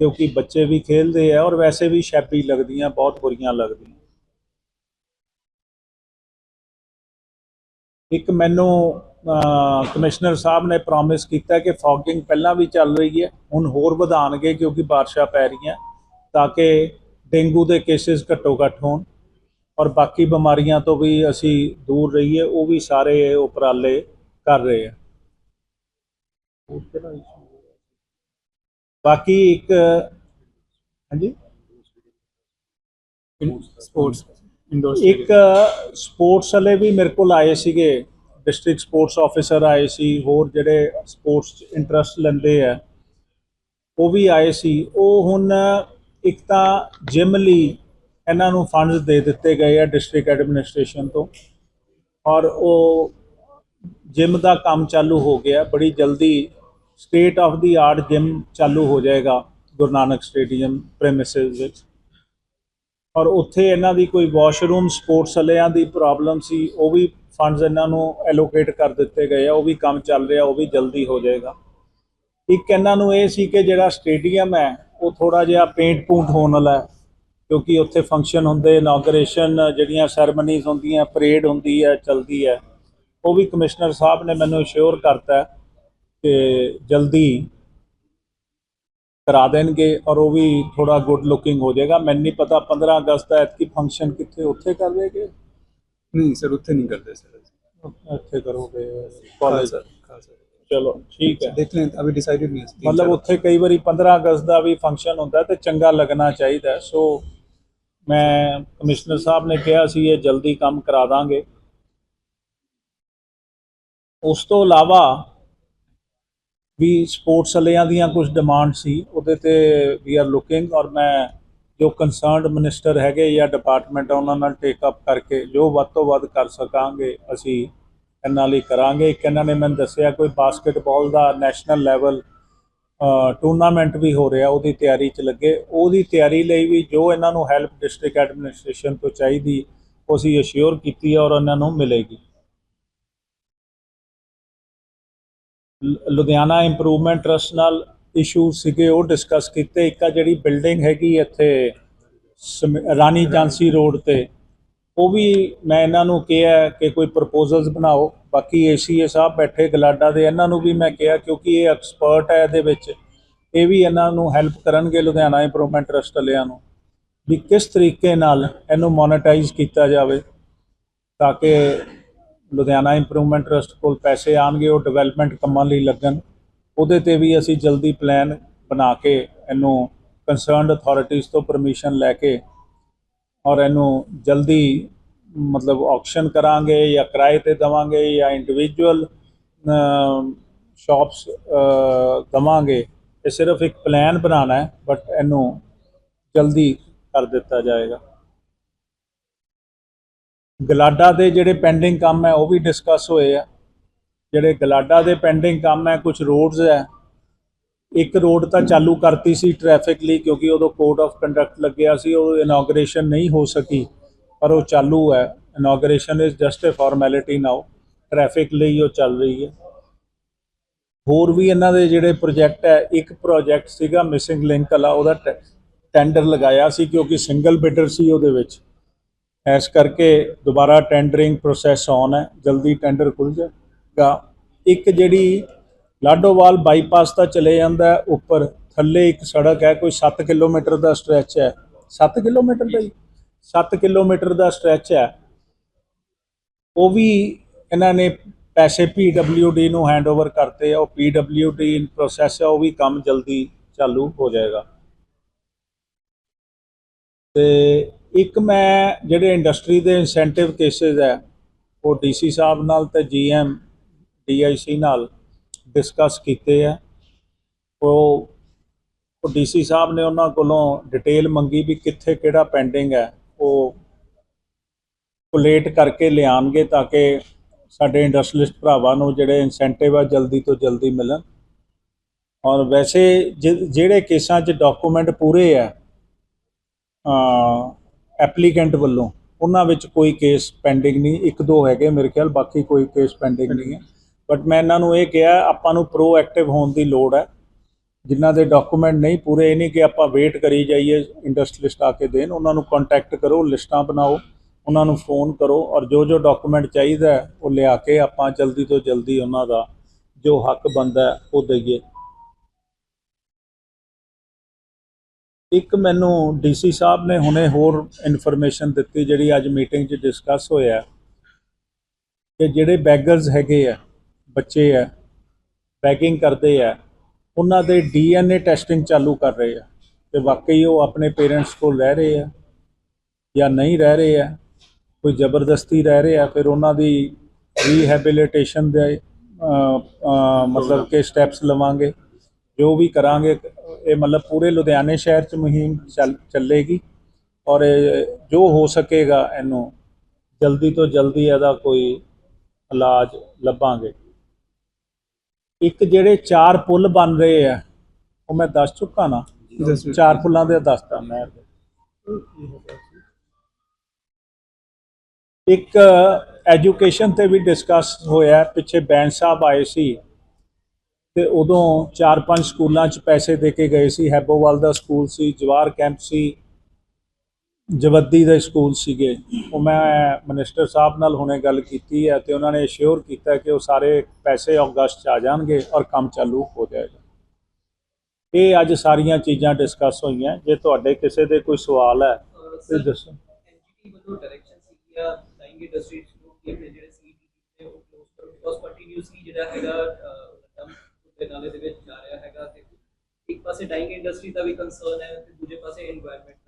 [SPEAKER 1] ਕਿਉਂਕਿ ਬੱਚੇ ਵੀ ਖੇਲਦੇ ਆ ਔਰ ਵੈਸੇ ਵੀ ਸ਼ੈਪੀ ਲੱਗਦੀਆਂ, ਬਹੁਤ ਬੁਰੀਆਂ ਲੱਗਦੀਆਂ। ਇੱਕ ਮੈਨੂੰ ਕਮਿਸ਼ਨਰ ਸਾਹਿਬ ਨੇ ਪ੍ਰੋਮਿਸ ਕੀਤਾ ਕਿ ਫੌਗਿੰਗ ਪਹਿਲਾਂ ਵੀ ਚੱਲ ਰਹੀ ਹੈ ਹੁਣ ਹੋਰ ਵਧਾਣਗੇ ਕਿਉਂਕਿ ਬਾਰਿਸ਼ਾਂ ਪੈ ਰਹੀਆਂ ਤਾਂ ਕਿ ਡੇਂਗੂ ਦੇ ਕੇਸਿਸ ਘੱਟੋ ਘੱਟ ਹੋਣ ਔਰ ਬਾਕੀ ਬਿਮਾਰੀਆਂ ਤੋਂ ਵੀ ਅਸੀਂ ਦੂਰ ਰਹੀਏ ਉਹ ਵੀ ਸਾਰੇ ਉਪਰਾਲੇ ਕਰ ਰਹੇ ਆ। ਬਾਕੀ ਇੱਕ ਹਾਂਜੀ?
[SPEAKER 2] ਸਪੋਰਟਸ ਇੰਡੋਰ
[SPEAKER 1] ਇੱਕ ਸਪੋਰਟਸ ਵਾਲੇ ਵੀ ਮੇਰੇ ਕੋਲ ਆਏ ਸੀਗੇ ਡਿਸਟ੍ਰਿਕਟ ਸਪੋਰਟਸ ਆਫੀਸਰ ਆਏ ਸੀ, ਹੋਰ ਜਿਹੜੇ ਸਪੋਰਟਸ ਇੰਟਰਸਟ ਲੈਂਦੇ ਆ, ਉਹ ਵੀ ਆਏ ਸੀ। ਉਹ ਹੁਣ ਇੱਕ ਤਾਂ ਜਿਮ ਲਈ ਇਹਨਾਂ ਨੂੰ ਫੰਡਸ ਦੇ ਦਿੱਤੇ ਗਏ ਆ ਡਿਸਟ੍ਰਿਕਟ ਐਡਮਿਨਿਸਟ੍ਰੇਸ਼ਨ ਤੋਂ ਔਰ ਉਹ ਜਿਮ ਦਾ ਕੰਮ ਚਾਲੂ ਹੋ ਗਿਆ। ਬੜੀ ਜਲਦੀ state of the art gym ਚਾਲੂ ਹੋ ਜਾਏਗਾ ਗੁਰੂ ਨਾਨਕ ਸਟੇਡੀਅਮ ਪ੍ਰੈਮਿਸਿਸ ਵਿੱਚ। ਔਰ ਉੱਥੇ ਇਹਨਾਂ ਦੀ ਕੋਈ ਵਾਸ਼ਰੂਮ ਸਪੋਰਟਸ ਵਾਲਿਆਂ ਦੀ ਪ੍ਰੋਬਲਮ ਸੀ, ਉਹ ਵੀ ਫੰਡਸ ਇਹਨਾਂ ਨੂੰ ਐਲੋਕੇਟ ਕਰ ਦਿੱਤੇ ਗਏ ਆ, ਉਹ ਵੀ ਕੰਮ ਚੱਲ ਰਿਹਾ, ਉਹ ਵੀ ਜਲਦੀ ਹੋ ਜਾਏਗਾ। ਇੱਕ ਇਹਨਾਂ ਨੂੰ ਇਹ ਸੀ ਕਿ ਜਿਹੜਾ ਸਟੇਡੀਅਮ ਹੈ, ਉਹ ਥੋੜਾ ਜਿਹਾ ਪੇਂਟ ਪੂੰਟ ਹੋਣ ਵਾਲਾ ਹੈ, ਕਿਉਂਕਿ ਉੱਥੇ ਫੰਕਸ਼ਨ ਹੁੰਦੇ ਇਨੋਗਰੇਸ਼ਨ ਜਿਹੜੀਆਂ ਸੈਰਮਨੀਜ਼ ਹੁੰਦੀਆਂ ਪਰੇਡ ਹੁੰਦੀ ਹੈ, ਚਲਦੀ ਹੈ, ਉਹ ਵੀ ਕਮਿਸ਼ਨਰ ਸਾਹਿਬ ਨੇ ਮੈਨੂੰ ਅਸ਼ੋਰ ਕਰਤਾ ਕਿ ਜਲਦੀ ਕਰਾ ਦੇਣਗੇ ਔਰ ਉਹ ਵੀ ਥੋੜਾ ਗੁੱਡ ਲੁਕਿੰਗ ਹੋ ਜਾਏਗਾ। ਮੈਨੂੰ ਨਹੀਂ ਪਤਾ 15 ਅਗਸਤ ਦਾ ਐਤਕੀ ਫੰਕਸ਼ਨ ਕਿੱਥੇ, ਉੱਥੇ ਕਰ ਰਹੇਗੇ
[SPEAKER 2] ਨਹੀਂ ਸਰ ਉੱਥੇ ਨਹੀਂ ਕਰਦੇ ਸਰ।
[SPEAKER 1] ਇੱਥੇ ਕਰੋਗੇ।
[SPEAKER 2] College
[SPEAKER 1] college
[SPEAKER 2] sir Khalsa.
[SPEAKER 1] ਚਲੋ ਠੀਕ ਹੈ।
[SPEAKER 2] ਦੇਖ ਲੈਂ ਅਭੀ ਡਿਸਾਈਡਡ ਨਹੀਂ ਹੈ
[SPEAKER 1] ਮਤਲਬ ਉੱਥੇ ਕਈ ਵਾਰੀ 15 ਅਗਸਤ ਦਾ ਵੀ ਫੰਕਸ਼ਨ ਹੁੰਦਾ ਤੇ ਚੰਗਾ ਲੱਗਣਾ ਚਾਹੀਦਾ। ਸੋ ਮੈਂ ਕਮਿਸ਼ਨਰ ਸਾਹਿਬ ਨੇ ਕਿਹਾ ਸੀ ਇਹ ਜਲਦੀ ਕੰਮ ਕਰਾ ਦਾਂਗੇ। ਉਸ ਤੋਂ ਇਲਾਵਾ ਵੀ ਸਪੋਰਟਸ ਵਾਲਿਆਂ ਦੀਆਂ ਕੁਝ ਡਿਮਾਂਡ ਸੀ ਉਹਦੇ ਤੇ ਵੀ ਆਰ ਲੁਕਿੰਗ ਔਰ ਮੈਂ ਜੋ ਕੰਸਰਨਡ ਮਿਨਿਸਟਰ ਹੈਗੇ ਜਾਂ ਡਿਪਾਰਟਮੈਂਟ ਉਹਨਾਂ ਨਾਲ ਟੇਕ ਅਪ ਕਰਕੇ ਜੋ ਵੱਧ ਤੋਂ ਵੱਧ ਕਰ ਸਕਾਂਗੇ, ਅਸੀਂ ਇਹਨਾਂ ਲਈ ਕਰਾਂਗੇ। ਇੱਕ ਇਹਨਾਂ ਨੇ ਮੈਨੂੰ ਦੱਸਿਆ ਕੋਈ ਬਾਸਕਟਬਾਲ ਦਾ ਨੈਸ਼ਨਲ ਲੈਵਲ ਟੂਰਨਾਮੈਂਟ ਵੀ ਹੋ ਰਿਹਾ, ਉਹਦੀ ਤਿਆਰੀ 'ਚ ਲੱਗੇ। ਉਹਦੀ ਤਿਆਰੀ ਲਈ ਵੀ ਜੋ ਇਹਨਾਂ ਨੂੰ ਹੈਲਪ ਡਿਸਟ੍ਰਿਕਟ ਐਡਮਿਨਿਸਟ੍ਰੇਸ਼ਨ ਤੋਂ ਚਾਹੀਦੀ, ਉਹ ਅਸੀਂ ਅਸ਼ੋਰ ਕੀਤੀ ਔਰ ਉਹਨਾਂ ਨੂੰ ਮਿਲੇਗੀ। ਲੁਧਿਆਣਾ ਇੰਪਰੂਵਮੈਂਟ ਟਰਸਟ ਨਾਲ ਇਸ਼ੂ ਸੀਗੇ, ਉਹ ਡਿਸਕਸ ਕੀਤੇ। ਇੱਕ ਆ ਜਿਹੜੀ ਬਿਲਡਿੰਗ ਹੈਗੀ ਇੱਥੇ, ਸਮਿ- ਰਾਣੀ ਜਾਂਸੀ ਰੋਡ ਤੇ। ਉਹ ਵੀ ਮੈਂ ਇਹਨਾਂ ਨੂੰ ਕਿਹਾ ਕਿ ਕੋਈ ਪ੍ਰਪੋਜ਼ਲਸ ਬਣਾਓ। ਬਾਕੀ ਏਸੀਏ ਸਾਹਿਬ ਬੈਠੇ ਗਲਾਡਾ ਦੇ। ਇਹਨਾਂ ਨੂੰ ਵੀ ਮੈਂ ਕਿਹਾ, ਕਿਉਂਕਿ ਇਹ ਐਕਸਪਰਟ ਹੈ ਇਹਦੇ ਵਿੱਚ, ਇਹ ਵੀ ਇਹਨਾਂ ਨੂੰ ਹੈਲਪ ਕਰਨਗੇ ਲੁਧਿਆਣਾ ਇੰਪਰੂਵਮੈਂਟ ਟਰਸਟ ਵਾਲਿਆਂ ਨੂੰ, ਵੀ ਕਿਸ ਤਰੀਕੇ ਨਾਲ ਇਹਨੂੰ ਮੋਨੇਟਾਈਜ਼ ਕੀਤਾ ਜਾਵੇ, ਤਾਂ ਕਿ ਲੁਧਿਆਣਾ ਇੰਪਰੂਵਮੈਂਟ ਟਰਸਟ ਕੋਲ ਪੈਸੇ ਆਣਗੇ ਉਹ ਡਿਵੈਲਪਮੈਂਟ ਕੰਮਾਂ ਲਈ ਲੱਗਣ। ਉਹਦੇ ਤੇ ਵੀ ਅਸੀਂ ਜਲਦੀ ਪਲਾਨ ਬਣਾ ਕੇ ਇਹਨੂੰ ਕੰਸਰਨਡ ਅਥਾਰਟੀਜ਼ ਤੋਂ ਪਰਮਿਸ਼ਨ ਲੈ ਕੇ ਔਰ ਇਹਨੂੰ ਜਲਦੀ ਮਤਲਬ ਆਕਸ਼ਨ ਕਰਾਂਗੇ ਜਾਂ ਕਿਰਾਏ ਤੇ ਦਵਾਂਗੇ ਜਾਂ ਇੰਡੀਵਿਜੂਅਲ ਸ਼ਾਪਸ ਦਵਾਂਗੇ। ਇਹ ਸਿਰਫ ਇੱਕ ਪਲਾਨ ਬਣਾਉਣਾ ਹੈ ਬਟ ਇਹਨੂੰ ਜਲਦੀ ਕਰ ਦਿੱਤਾ ਜਾਏਗਾ। ਗਲਾਡਾ ਦੇ ਜਿਹੜੇ ਪੈਂਡਿੰਗ ਕੰਮ ਹੈ, ਉਹ ਵੀ ਡਿਸਕਸ ਹੋਏ ਆ। ਜਿਹੜੇ ਗਲਾਡਾ ਦੇ ਪੈਂਡਿੰਗ ਕੰਮ ਹੈ ਕੁਝ ਰੋਡਸ ਹੈ। ਇੱਕ ਰੋਡ ਤਾਂ ਚਾਲੂ ਕਰਤੀ ਸੀ ਟ੍ਰੈਫਿਕ ਲਈ ਕਿਉਂਕਿ ਉਦੋਂ ਕੋਡ ਆਫ ਕੰਡਕਟ ਲੱਗਿਆ ਸੀ, ਉਹ ਇਨੋਗ੍ਰੇਸ਼ਨ ਨਹੀਂ ਹੋ ਸਕੀ, ਪਰ ਉਹ ਚਾਲੂ ਹੈ। Inauguration is just a formality now traffic ਲਈ ਉਹ ਚੱਲ ਰਹੀ ਹੈ। ਹੋਰ ਵੀ ਇਹਨਾਂ ਦੇ ਜਿਹੜੇ ਪ੍ਰੋਜੈਕਟ ਹੈ, ਇੱਕ ਪ੍ਰੋਜੈਕਟ ਸੀਗਾ ਮਿਸਿੰਗ ਲਿੰਕ ਵਾਲਾ, ਉਹਦਾ ਟੈਂਡਰ ਲਗਾਇਆ ਸੀ ਕਿਉਂਕਿ ਸਿੰਗਲ ਬਿਡਰ ਸੀ ਉਹਦੇ ਵਿੱਚ। ਇਸ ਕਰਕੇ ਦੁਬਾਰਾ ਟੈਂਡਰਿੰਗ ਪ੍ਰੋਸੈਸ ਔਨ ਹੈ, ਜਲਦੀ ਟੈਂਡਰ ਖੁੱਲ ਜਾਏਗਾ ਇੱਕ ਜਿਹੜੀ ਲਾਡੋਵਾਲ ਬਾਈਪਾਸ ਤਾਂ ਚਲੇ ਜਾਂਦਾ ਉੱਪਰ, ਥੱਲੇ ਇੱਕ ਸੜਕ ਹੈ, ਕੋਈ 7 ਕਿਲੋਮੀਟਰ ਦਾ ਸਟ੍ਰੈਚ ਹੈ। 7 ਕਿਲੋਮੀਟਰ ਦਾ ਹੀ? 7 ਕਿਲੋਮੀਟਰ ਦਾ ਸਟ੍ਰੈਚ ਹੈ। ਉਹ ਵੀ ਇਹਨਾਂ ਨੇ ਪੈਸੇ ਡੀ ਨੂੰ ਹੈਂਡਓਵਰ ਕਰਤੇ ਆ, ਉਹ ਡੀ ਇਨ ਪ੍ਰੋਸੈਸ ਹੈ, ਉਹ ਵੀ ਕੰਮ ਜਲਦੀ ਚਾਲੂ ਹੋ ਜਾਏਗਾ। ਤੇ ਇੱਕ ਮੈਂ ਜਿਹੜੇ ਇੰਡਸਟਰੀ ਦੇ ਇਨਸੈਂਟਿਵ ਕੇसेस ਹੈ, ਉਹ ਡੀਸੀ ਸਾਹਿਬ ਨਾਲ ਤੇ ਜੀਐਮ ਡੀਆਈਸੀ ਨਾਲ ਡਿਸਕਸ ਕੀਤੇ ਆ। ਉਹ ਉਹ ਡੀਸੀ ਸਾਹਿਬ ਨੇ ਉਹਨਾਂ ਕੋਲੋਂ ਡਿਟੇਲ ਮੰਗੀ ਵੀ ਕਿੱਥੇ ਕਿਹੜਾ ਪੈਂਡਿੰਗ ਹੈ। ਉਹ ਕੋਲੇਟ ਕਰਕੇ ਲਿਆਣਗੇ ਤਾਂ ਕਿ ਸਾਡੇ ਇੰਡਸਟਰੀਲਿਸਟ ਭਰਾਵਾਂ ਨੂੰ ਜਿਹੜੇ ਇਨਸੈਂਟਿਵ ਆ ਜਲਦੀ ਤੋਂ ਜਲਦੀ ਮਿਲਣ। ਔਰ ਵੈਸੇ ਜਿ- ਜਿਹੜੇ ਕੇਸਾਂ 'ਚ ਡਾਕੂਮੈਂਟ ਪੂਰੇ ਆ ਐਪਲੀਕੈਂਟ ਵੱਲੋਂ, ਉਹਨਾਂ ਵਿੱਚ ਕੋਈ ਕੇਸ ਪੈਂਡਿੰਗ ਨਹੀਂ, ਇੱਕ ਦੋ ਹੈਗੇ ਮੇਰੇ ਖਿਆਲ, ਬਾਕੀ ਕੋਈ ਕੇਸ ਪੈਂਡਿੰਗ ਨਹੀਂ ਹੈ। ਬਟ ਮੈਂ ਇਹਨਾਂ ਨੂੰ ਇਹ ਕਿਹਾ, ਆਪਾਂ ਨੂੰ ਪ੍ਰੋਐਕਟਿਵ ਹੋਣ ਦੀ ਲੋੜ ਹੈ। ਜਿਨ੍ਹਾਂ ਦੇ ਡਾਕੂਮੈਂਟ ਨਹੀਂ ਪੂਰੇ, ਇਹ ਨਹੀਂ ਕਿ ਆਪਾਂ ਵੇਟ ਕਰੀ ਜਾਈਏ ਇੰਡਸਟਰੀਲਿਸਟ ਆ ਕੇ ਦੇਣ। ਉਹਨਾਂ ਨੂੰ ਕੰਟੈਕਟ ਕਰੋ, ਲਿਸਟਾਂ ਬਣਾਓ, ਉਹਨਾਂ ਨੂੰ ਫੋਨ ਕਰੋ ਔਰ ਜੋ ਜੋ ਡਾਕੂਮੈਂਟ ਚਾਹੀਦਾ ਉਹ ਲਿਆ ਕੇ ਆਪਾਂ ਜਲਦੀ ਤੋਂ ਜਲਦੀ ਉਹਨਾਂ ਦਾ ਜੋ ਹੱਕ ਬਣਦਾ ਉਹ ਦਈਏ। ਇੱਕ ਮੈਨੂੰ ਡੀਸੀ ਸਾਹਿਬ ਨੇ ਹੁਣੇ ਹੋਰ ਇਨਫੋਰਮੇਸ਼ਨ ਦਿੱਤੀ, ਜਿਹੜੀ ਅੱਜ ਮੀਟਿੰਗ 'ਚ ਡਿਸਕਸ ਹੋਇਆ ਕਿ ਜਿਹੜੇ ਬੈਗਰਸ ਹੈਗੇ ਆ ਬੱਚੇ ਆ ਪੈਕਿੰਗ ਕਰਦੇ ਆ, ਉਹਨਾਂ ਦੇ ਡੀਐਨਏ ਟੈਸਟਿੰਗ ਚਾਲੂ ਕਰ ਰਹੇ ਆ ਤੇ ਵਾਕਈ ਉਹ ਆਪਣੇ ਪੇਰੈਂਟਸ ਕੋਲ ਰਹਿ ਰਹੇ ਆ ਜਾਂ ਨਹੀਂ ਰਹਿ ਰਹੇ ਆ, ਕੋਈ ਜ਼ਬਰਦਸਤੀ ਰਹਿ ਰਹੇ ਆ, ਫਿਰ ਉਹਨਾਂ ਦੀ ਰੀਹੈਬਿਲਿਟੇਸ਼ਨ ਦੇ ਮਤਲਬ ਕਿ ਸਟੈਪਸ ਲਵਾਂਗੇ, ਜੋ ਵੀ ਕਰਾਂਗੇ, ਇਹ ਮਤਲਬ ਪੂਰੇ ਲੁਧਿਆਣੇ ਸ਼ਹਿਰ 'ਚ ਮੁਹਿੰਮ ਚੱਲ, ਚੱਲੇਗੀ ਔਰ ਜੋ ਹੋ ਸਕੇਗਾ ਇਹਨੂੰ ਜਲਦੀ ਤੋਂ ਜਲਦੀ ਇਹਦਾ ਕੋਈ ਇਲਾਜ ਲੱਭਾਂਗੇ। ਇੱਕ ਜਿਹੜੇ ਚਾਰ ਪੁਲ ਬਣ ਰਹੇ ਆ ਉਹ ਮੈਂ ਦੱਸ ਚੁੱਕਾ ਨਾ। ਚਾਰ ਪੁੱਲਾਂ ਦੇ ਦੱਸਤਾ ਮੈਂ। ਇੱਕ ਐਜੂਕੇਸ਼ਨ ਤੇ ਵੀ ਡਿਸਕਸ ਹੋਇਆ ਪਿੱਛੇ ਬੈਂਸ ਸਾਹਿਬ ਆਏ ਸੀ ਤੇ ਉਦੋਂ ਚਾਰ ਪੰਜ ਸਕੂਲਾਂ 'ਚ ਪੈਸੇ ਦੇ ਕੇ ਗਏ ਸੀ। ਹੈਬੋਵਾਲ ਦਾ ਸਕੂਲ ਸੀ ਜਵਾਰ ਕੈਂਪ ਸੀ ਜਵੱਦੀ ਦੇ ਸਕੂਲ ਸੀਗੇ। ਉਹ ਮੈਂ ਮਨਿਸਟਰ ਸਾਹਿਬ ਨਾਲ ਹੁਣੇ ਗੱਲ ਕੀਤੀ ਹੈ ਤੇ ਉਹਨਾਂ ਨੇ ਸ਼ੋਰ ਕੀਤਾ ਕਿ ਉਹ ਸਾਰੇ ਪੈਸੇ ਅਗਸਤ ਚ ਆ ਜਾਣਗੇ ਔਰ ਕੰਮ ਚਾਲੂ ਹੋ ਜਾਏਗਾ। ਇਹ ਅੱਜ ਸਾਰੀਆਂ ਚੀਜ਼ਾਂ ਡਿਸਕਸ ਹੋਈਆਂ। ਜੇ ਤੁਹਾਡੇ ਕਿਸੇ ਦੇ ਕੋਈ ਸਵਾਲ ਹੈ ਤੇ ਦੱਸੋ
[SPEAKER 3] ਇੰਡਸਟਰੀ ਹੈਗਾ ਦਾ ਵੀ ਕੰਸਰਨ ਹੈ ਤੇ ਦੂਜੇ ਪਾਸੇ এনवायरमेंट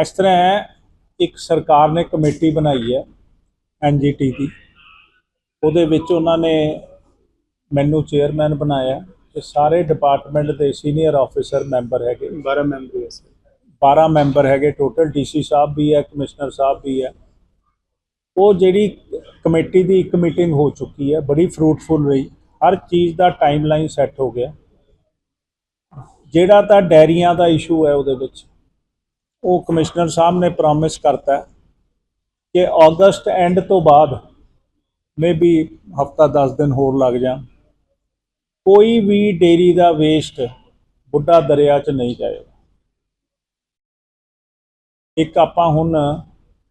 [SPEAKER 1] ਇਸ ਤਰ੍ਹਾਂ ਇੱਕ ਸਰਕਾਰ ਨੇ ਕਮੇਟੀ ਬਣਾਈ ਹੈ ਐਨਜੀਟੀ ਦੀ। ਉਹਦੇ ਵਿੱਚ ਉਹਨਾਂ ਨੇ ਮੈਨੂੰ ਚੇਅਰਮੈਨ ਬਣਾਇਆ ਤੇ ਸਾਰੇ ਡਿਪਾਰਟਮੈਂਟ ਦੇ ਸੀਨੀਅਰ ਆਫੀਸਰ ਮੈਂਬਰ ਹੈਗੇ।
[SPEAKER 2] 12 ਮੈਂਬਰ ਹੈ ਸਰ
[SPEAKER 1] 12 ਮੈਂਬਰ ਹੈਗੇ ਟੋਟਲ ਡੀਸੀ ਸਾਹਿਬ ਵੀ ਹੈ ਕਮਿਸ਼ਨਰ ਸਾਹਿਬ ਵੀ ਹੈ। ਉਹ ਜਿਹੜੀ ਕਮੇਟੀ ਦੀ ਇੱਕ ਮੀਟਿੰਗ ਹੋ ਚੁੱਕੀ ਹੈ ਬੜੀ ਫਰੂਟਫੁਲ ਰਹੀ। ਹਰ ਚੀਜ਼ ਦਾ ਟਾਈਮਲਾਈਨ ਸੈੱਟ ਹੋ ਗਿਆ। ਜਿਹੜਾ ਤਾਂ ਡੈਰੀਆਂ ਦਾ ਇਸ਼ੂ ਹੈ ਉਹਦੇ ਵਿੱਚ। ਉਹ ਕਮਿਸ਼ਨਰ ਸਾਹਿਬ ਨੇ ਪ੍ਰੋਮਿਸ ਕਰਤਾ ਕਿ ਅਗਸਤ ਐਂਡ ਤੋਂ ਬਾਅਦ ਮੇ ਵੀ ਹਫਤਾ 10 ਦਿਨ ਹੋਰ ਲੱਗ ਜਾਣ। ਕੋਈ ਵੀ ਡੇਰੀ ਦਾ ਵੇਸਟ ਬੁੱਢਾ ਦਰਿਆ 'ਚ ਨਹੀਂ ਜਾਏਗਾ। ਇੱਕ ਆਪਾਂ ਹੁਣ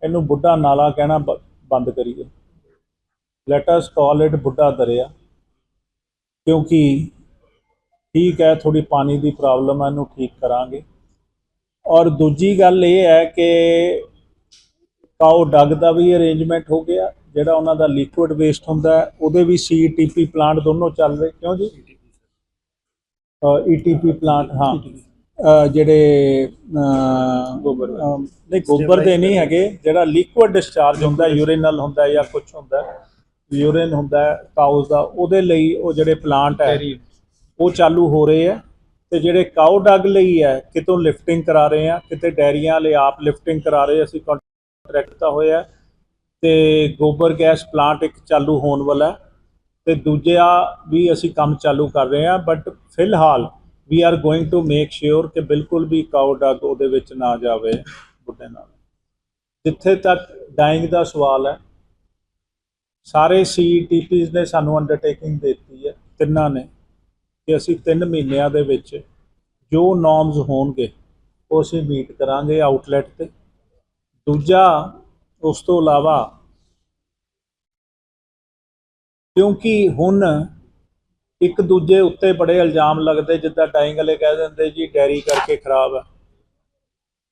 [SPEAKER 1] ਇਹਨੂੰ ਬੁੱਢਾ ਨਾਲਾ ਕਹਿਣਾ ਬ- ਬੰਦ ਕਰੀਏ। ਲੈਟ ਅਸ ਕਾਲ ਇਟ ਬੁੱਢਾ ਦਰਿਆ। ਕਿਉਂਕਿ ਠੀਕ ਹੈ ਥੋੜੀ ਪਾਣੀ ਦੀ ਪ੍ਰੋਬਲਮ ਹੈ, ਇਹਨੂੰ ਠੀਕ ਕਰਾਂਗੇ। ਔਰ ਦੂਜੀ ਗੱਲ ਇਹ ਹੈ ਕਿ ਕਾਓ ਡੱਗ ਦਾ ਵੀ ਅਰੇਂਜਮੈਂਟ ਹੋ ਗਿਆ ਜਿਹੜਾ ਉਹਨਾਂ ਦਾ ਲਿਕੁਇਡ ਵੇਸਟ ਹੁੰਦਾ ਹੈ, ਉਹਦੇ ਵੀ ਸੀਟੀਪੀ ਪਲਾਂਟ ਦੋਨੋਂ ਚੱਲ ਰਹੇ ਕਿਉਂ ਜੀ? ਈਟੀਪੀ ਪਲਾਂਟ ਹਾਂ। ਅ, ਜਿਹੜੇ ਗੋਬਰ ਨਹੀਂ ਗੋਬਰ ਦੇ ਨਹੀਂ ਹੈਗੇ ਜਿਹੜਾ ਲਿਕੁਇਡ ਡਿਸਚਾਰਜ ਹੁੰਦਾ ਯੂਰੀਨਲ ਹੁੰਦਾ ਹੈ ਜਾਂ ਕੁਝ ਹੁੰਦਾ ਯੂਰਿਨ ਹੁੰਦਾ ਕਾਊਸ ਦਾ ਉਹਦੇ ਲਈ ਉਹ ਜਿਹੜੇ ਪਲਾਂਟ ਹੈ ਉਹ ਚਾਲੂ ਹੋ ਰਹੇ ਆ ਤੇ ਜਿਹੜੇ ਕਾਊ ਡੱਗ ਲਈ ਹੈ, ਕਿਤੋਂ ਲਿਫਟਿੰਗ ਕਰਾ ਰਹੇ ਆ ਕਿਤੇ ਡੈਰੀਆਂ ਵਾਲੇ ਆਪ ਲਿਫਟਿੰਗ ਕਰਾ ਰਹੇ, ਅਸੀਂ ਕੰਟਰੈਕਟ ਤਾਂ ਹੋਇਆ ਤੇ ਗੋਬਰ ਗੈਸ ਪਲਾਂਟ ਇੱਕ ਚਾਲੂ ਹੋਣ ਵਾਲਾ ਹੈ। ਤੇ ਦੂਜਾ ਵੀ ਅਸੀਂ ਕੰਮ ਚਾਲੂ ਕਰ ਰਹੇ ਹਾਂ ਬਟ ਫਿਲਹਾਲ we are going to make sure ਕਿ ਬਿਲਕੁਲ ਵੀ ਕਾਊ ਡੱਗ ਉਹਦੇ ਵਿੱਚ ਨਾ ਜਾਵੇ ਬੁੱਢੇ ਨਾਲ। ਜਿੱਥੇ ਤੱਕ ਡਾਈਂਗ ਦਾ ਸਵਾਲ ਹੈ, ਸਾਰੇ ਸੀਟੀਪੀਜ਼ ਨੇ ਸਾਨੂੰ ਅੰਡਰਟੇਕਿੰਗ ਦਿੱਤੀ ਹੈ, ਤਿੰਨਾਂ ਨੇ। ਕਿ ਅਸੀਂ 3 ਮਹੀਨਿਆਂ ਦੇ ਵਿੱਚ ਜੋ ਨੋਰਮਸ ਹੋਣਗੇ, ਉਹ ਅਸੀਂ ਮੀਟ ਕਰਾਂਗੇ ਆਊਟਲੈਟ ਤੇ। ਦੂਜਾ, ਉਸ ਤੋਂ ਇਲਾਵਾ ਕਿਉਂਕਿ ਹੁਣ ਇੱਕ ਦੂਜੇ ਉੱਤੇ ਬੜੇ ਇਲਜ਼ਾਮ ਲੱਗਦੇ, ਜਿੱਦਾਂ ਡਾਈਂਗ ਵਾਲੇ ਕਹਿ ਦਿੰਦੇ ਜੀ, ਡੈਰੀ ਕਰਕੇ ਖਰਾਬ ਹੈ।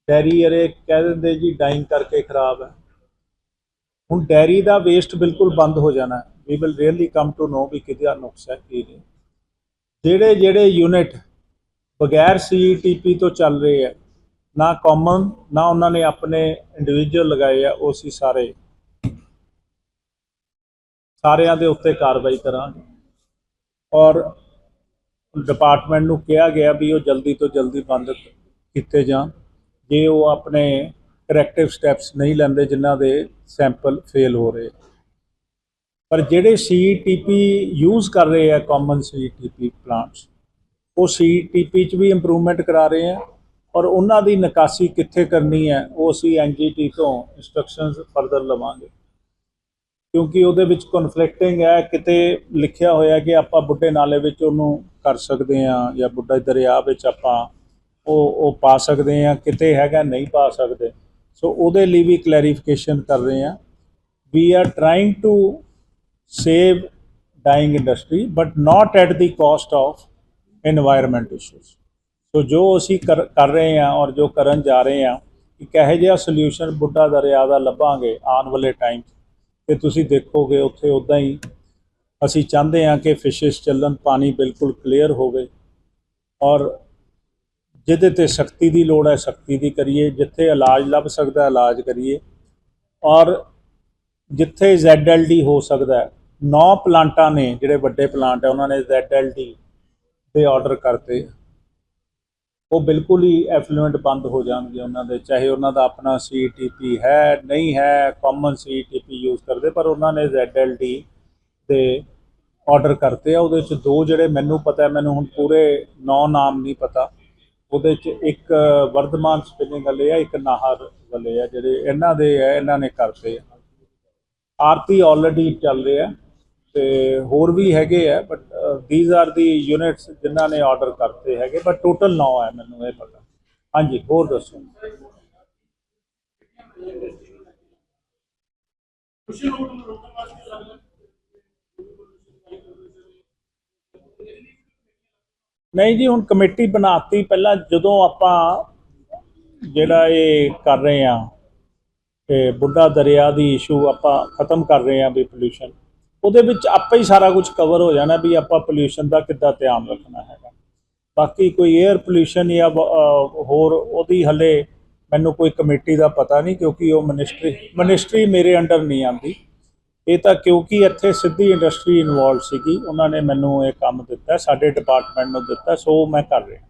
[SPEAKER 1] ਡੈਰੀ ਵਾਲੇ ਕਹਿ ਦਿੰਦੇ ਜੀ ਡਾਈਂਗ ਕਰਕੇ ਖਰਾਬ ਹੈ। ਹੁਣ ਡੈਰੀ ਦਾ ਵੇਸਟ ਬਿਲਕੁਲ ਬੰਦ ਹੋ ਜਾਣਾ। We will really come to know ਵੀ ਕਿਹਦਾ ਨੁਕਸ ਹੈ, ਕੀ ਨਹੀਂ। ਜਿਹੜੇ ਜਿਹੜੇ ਯੂਨਿਟ ਬਗੈਰ ਸੀਈਟੀਪੀ ਤੋਂ ਚੱਲ ਰਹੇ ਆ, ਨਾ ਕਾਮਨ ਨਾ ਉਹਨਾਂ ਨੇ ਆਪਣੇ ਇੰਡੀਵਿਜੂਅਲ ਲਗਾਏ ਆ, ਉਹ ਅਸੀਂ ਸਾਰੇ ਸਾਰਿਆਂ ਦੇ ਉੱਤੇ ਕਾਰਵਾਈ ਕਰਾਂਗੇ। ਔਰ ਡਿਪਾਰਟਮੈਂਟ ਨੂੰ ਕਿਹਾ ਗਿਆ ਵੀ ਉਹ ਜਲਦੀ ਤੋਂ ਜਲਦੀ ਬੰਦ ਕੀਤੇ ਜਾਣ, ਜੇ ਉਹ ਆਪਣੇ ਕਰੈਕਟਿਵ ਸਟੈਪਸ ਨਹੀਂ ਲੈਂਦੇ ਜਿਨ੍ਹਾਂ ਦੇ ਸੈਂਪਲ ਫੇਲ ਹੋ ਰਹੇ ਪਰ ਜਿਹੜੇ ਸੀਟੀਪੀ ਯੂਜ਼ ਕਰ ਰਹੇ ਆ ਕਾਮਨ ਸੀਟੀਪੀ ਪਲਾਂਟਸ ਉਹ ਸੀਟੀਪੀ ਚ ਵੀ ਇੰਪਰੂਵਮੈਂਟ ਕਰਾ ਰਹੇ ਆ ਔਰ ਉਹਨਾਂ ਦੀ ਨਿਕਾਸੀ ਕਿੱਥੇ ਕਰਨੀ ਹੈ, ਉਹ ਅਸੀਂ ਐਨਜੀਟੀ ਤੋਂ ਇਨਸਟਰਕਸ਼ਨਸ ਫਰਦਰ ਲਵਾਂਗੇ। ਕਿਉਂਕਿ ਉਹਦੇ ਵਿੱਚ ਕਨਫਲਿਕਟਿੰਗ ਹੈ, ਕਿਤੇ ਲਿਖਿਆ ਹੋਇਆ ਕਿ ਆਪਾਂ ਬੁੱਢੇ ਨਾਲੇ ਵਿੱਚ ਉਹਨੂੰ ਕਰ ਸਕਦੇ ਆ ਜਾਂ ਬੁੱਢਾ ਦਰਿਆ ਵਿੱਚ ਆਪਾਂ ਉਹ ਉਹ ਪਾ ਸਕਦੇ ਆ, ਕਿਤੇ ਹੈਗਾ ਨਹੀਂ ਪਾ ਸਕਦੇ। ਸੋ ਉਹਦੇ ਲਈ ਵੀ ਕਲੈਰੀਫਿਕੇਸ਼ਨ ਕਰ ਰਹੇ ਆ। We are trying to save dyeing industry, but not at the cost of environment issues. So ਜੋ ਅਸੀਂ ਕਰ ਕਰ ਰਹੇ ਹਾਂ ਔਰ ਜੋ ਕਰਨ ਜਾ ਰਹੇ ਹਾਂ ਇੱਕ ਇਹੋ ਜਿਹਾ ਸੋਲੂਸ਼ਨ ਬੁੱਢਾ ਦਰਿਆ ਦਾ ਲੱਭਾਂਗੇ ਆਉਣ ਵਾਲੇ ਟਾਈਮ ਤੇ ਤੁਸੀਂ ਦੇਖੋਗੇ ਉੱਥੇ ਉਦਾਂ ਹੀ ਅਸੀਂ ਚਾਹੁੰਦੇ ਹਾਂ ਕਿ ਫਿਸ਼ਸ ਚੱਲਣ ਪਾਣੀ ਬਿਲਕੁਲ ਕਲੀਅਰ ਹੋਵੇ ਔਰ ਜਿਹਦੇ ਤੇ ਸਖਤੀ ਦੀ ਲੋੜ ਹੈ ਸਖਤੀ ਦੀ ਕਰੀਏ ਜਿੱਥੇ ਇਲਾਜ ਲੱਭ ਸਕਦਾ ਇਲਾਜ ਕਰੀਏ ਔਰ ਜਿੱਥੇ ZLD ਹੋ ਸਕਦਾ ਹੈ। ਨੌ ਪਲਾਂਟਾਂ ਨੇ ਜਿਹੜੇ ਵੱਡੇ ਪਲਾਂਟ ਹੈ ਉਹਨਾਂ ਨੇ ZLD ਦੇ ਆਰਡਰ ਕਰਤੇ ਉਹ ਬਿਲਕੁਲ ਹੀ ਐਫਲੂਐਂਟ ਬੰਦ ਹੋ ਜਾਣਗੇ ਉਹਨਾਂ ਦੇ, ਚਾਹੇ ਉਹਨਾਂ ਦਾ ਆਪਣਾ ਸੀਟੀਪੀ ਹੈ, ਨਹੀਂ ਹੈ ਕਾਮਨ ਸੀਟੀਪੀ ਯੂਜ਼ ਕਰਦੇ, ਪਰ ਉਹਨਾਂ ਨੇ ZLD ਦੇ ਆਰਡਰ ਕਰਤੇ ਆ। ਉਹਦੇ ਚ ਦੋ ਜਿਹੜੇ ਮੈਨੂੰ ਪਤਾ ਮੈਨੂੰ ਹੁਣ ਪੂਰੇ ਨੌ ਨਾਮ ਨਹੀਂ ਪਤਾ। ਉਹਦੇ ਚ ਇੱਕ ਵਰਧਮਾਨ ਸਪਿਨਿੰਗ ਵਾਲੇ ਆ, ਇੱਕ ਨਾਹਰ ਵਾਲੇ ਆ, ਜਿਹੜੇ ਇਹਨਾਂ ਦੇ ਆ, ਇਹਨਾਂ ਨੇ ਕਰਤੇ ਆ। ਆਰਤੀ ਆਲਰੇਡੀ ਚੱਲ ਰਿਹਾ ਤੇ ਹੋਰ ਵੀ ਹੈਗੇ ਆ but these are the units ਜਿਨ੍ਹਾਂ ਨੇ ਆਰਡਰ ਕਰਤੇ ਹੈਗੇ ਬਟ ਟੋਟਲ 9 ਹੈ ਮੈਨੂੰ ਇਹ ਪਤਾ। ਹਾਂਜੀ ਹੋਰ ਦੱਸੋ। ਨਹੀਂ ਜੀ ਹੁਣ ਕਮੇਟੀ ਬਣਾਤੀ ਪਹਿਲਾਂ ਜਦੋਂ ਆਪਾਂ ਜਿਹੜਾ ਇਹ ਕਰ ਰਹੇ ਆ ਤੇ ਬੁੱਢਾ ਦਰਿਆ ਦੀ ਇਸ਼ੂ ਆਪਾਂ ਖਤਮ ਕਰ ਰਹੇ ਹਾਂ ਵੀ ਪੋਲੂਸ਼ਨ ਉਹਦੇ ਵਿੱਚ ਆਪੇ ਹੀ ਸਾਰਾ ਕੁਝ ਕਵਰ ਹੋ ਜਾਣਾ ਵੀ ਆਪਾਂ ਪੋਲੂਸ਼ਨ ਦਾ ਕਿੱਦਾਂ ਧਿਆਨ ਰੱਖਣਾ ਹੈਗਾ ਬਾਕੀ ਕੋਈ 에ਅਰ ਪੋਲੂਸ਼ਨ ਜਾਂ ਹੋਰ ਉਹਦੀ ਹਲੇ ਮੈਨੂੰ ਕੋਈ ਕਮੇਟੀ ਦਾ ਪਤਾ ਨਹੀਂ ਕਿਉਂਕਿ ਉਹ ਮਿਨਿਸਟਰੀ ਮਿਨਿਸਟਰੀ ਮੇਰੇ ਅੰਡਰ ਨਹੀਂ ਆਉਂਦੀ ਇਹ ਤਾਂ ਕਿਉਂਕਿ ਇੱਥੇ ਸਿੱਧੀ ਇੰਡਸਟਰੀ ਇਨਵੋਲਵ ਸੀਗੀ ਉਹਨਾਂ ਨੇ ਮੈਨੂੰ ਇਹ ਕੰਮ ਦਿੱਤਾ ਸਾਡੇ ਡਿਪਾਰਟਮੈਂਟ ਨੂੰ ਦਿੱਤਾ ਸੋ ਮੈਂ ਕਰ ਰਿਹਾ